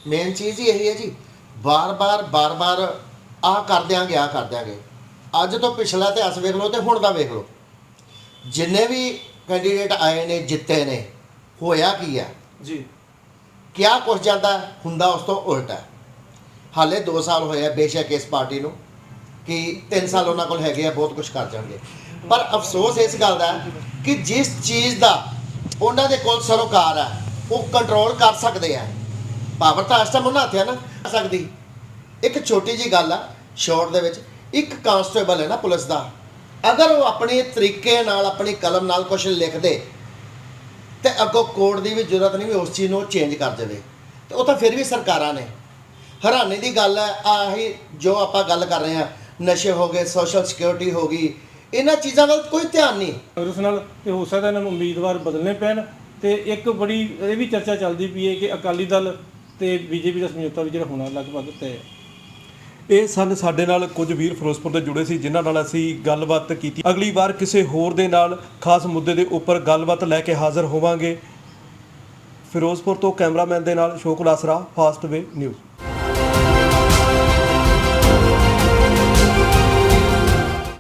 ਮੇਨ ਚੀਜ਼ ਹੀ ਇਹੀ ਹੈ ਜੀ। ਬਾਰ-ਬਾਰ ਬਾਰ-ਬਾਰ ਆਹ ਕਰ ਦਿਆਂਗੇ ਆਹ ਕਰ ਦਿਆਂਗੇ। ਅੱਜ ਤੋਂ ਪਿਛਲਾ ਇਤਿਹਾਸ ਵੇਖ ਲਓ ਤੇ ਹੁਣ ਦਾ ਵੇਖ ਲਓ। ਜਿੰਨੇ ਵੀ ਕੈਂਡੀਡੇਟ ਆਏ ਨੇ ਜਿੱਤੇ ਨੇ ਹੋਇਆ ਕੀ ਹੈ ਜੀ। ਕਿਆ ਕੁਛ ਜਾਂਦਾ ਹੁੰਦਾ ਉਸ ਤੋਂ ਉਲਟ। ਹੈ ਹਾਲੇ 2 ਸਾਲ ਹੋਏ ਆ ਬੇਸ਼ੱਕ ਇਸ ਪਾਰਟੀ ਨੂੰ। ਕਿ 3 ਸਾਲ ਉਹਨਾਂ ਕੋਲ ਹੈਗੇ ਆ, ਬਹੁਤ ਕੁਝ ਕਰ ਜਾਣਗੇ। ਪਰ ਅਫਸੋਸ ਇਸ ਗੱਲ ਦਾ ਕਿ ਜਿਸ ਚੀਜ਼ ਦਾ ਉਹਨਾਂ ਦੇ ਕੋਲ ਸਰੋਕਾਰ ਹੈ ਉਹ ਕੰਟਰੋਲ ਕਰ ਸਕਦੇ ਆ। ਪਾਵਰ ਤਾਂ ਇਸ ਟਾਈਮ ਉਹਨਾਂ ਹੱਥ ਹੈ ਨਾ, ਕਰ ਸਕਦੀ। ਇੱਕ ਛੋਟੀ ਜੀ ਗੱਲ ਆ ਸ਼ਾਰਟ ਦੇ ਵਿੱਚ, ਇੱਕ ਕਾਂਸਟੇਬਲ ਹੈ ਨਾ ਪੁਲਿਸ ਦਾ। ਅਗਰ ਉਹ ਆਪਣੇ ਤਰੀਕੇ ਨਾਲ, ਆਪਣੀ ਕਲਮ ਨਾਲ ਕੁਝ ਲਿਖਦੇ, ਤੇ ਅੱਗੋਂ ਕੋਰਟ ਦੀ ਵੀ ਜ਼ਰੂਰਤ ਨਹੀਂ ਵੀ ਉਸ ਚੀਜ਼ ਨੂੰ ਚੇਂਜ ਕਰ ਦੇਵੇ। ਤੇ ਉਹ ਤਾਂ ਫਿਰ ਵੀ ਸਰਕਾਰਾਂ ਨੇ। ਹੈਰਾਨੀ ਦੀ ਗੱਲ ਹੈ ਆਹੀ ਜੋ ਆਪਾਂ ਗੱਲ ਕਰ ਰਹੇ ਹਾਂ ਨਸ਼ੇ ਹੋ ਗਏ ਸੋਸ਼ਲ ਸਿਕਿਉਰਿਟੀ ਹੋ ਗਈ ਇਹਨਾਂ ਚੀਜ਼ਾਂ ਵੱਲ ਕੋਈ ਧਿਆਨ ਨਹੀਂ। ਕਾਂਗਰਸ ਨਾਲ ਤੇ ਹੋ ਸਕਦਾ ਇਹਨਾਂ ਨੂੰ ਉਮੀਦਵਾਰ ਬਦਲਣੇ ਪੈਣ ਤੇ ਇੱਕ ਬੜੀ ਇਹ ਵੀ ਚਰਚਾ ਚੱਲਦੀ ਪਈ ਹੈ ਕਿ ਅਕਾਲੀ ਦਲ ਤੇ ਬੀਜੇਪੀ ਦਾ ਸਮਝੌਤਾ ਵੀ ਜਿਹੜਾ ਹੋਣਾ ਲਗਭਗ ਤੈਅ ਹੈ। ਇਹ ਸਨ ਸਾਡੇ ਨਾਲ ਕੁਝ ਵੀਰ ਫਿਰੋਜ਼ਪੁਰ ਦੇ ਜੁੜੇ ਸੀ ਜਿਨ੍ਹਾਂ ਨਾਲ ਅਸੀਂ ਗੱਲਬਾਤ ਕੀਤੀ। ਅਗਲੀ ਵਾਰ ਕਿਸੇ ਹੋਰ ਦੇ ਨਾਲ ਖਾਸ ਮੁੱਦੇ ਦੇ ਉੱਪਰ ਗੱਲਬਾਤ ਲੈ ਕੇ ਹਾਜ਼ਰ ਹੋਵਾਂਗੇ। ਫਿਰੋਜ਼ਪੁਰ ਤੋਂ ਕੈਮਰਾਮੈਨ ਦੇ ਨਾਲ ਸ਼ੋਕ ਲਾਸਰਾ ਫਾਸਟ ਵੇ ਨਿਊਜ਼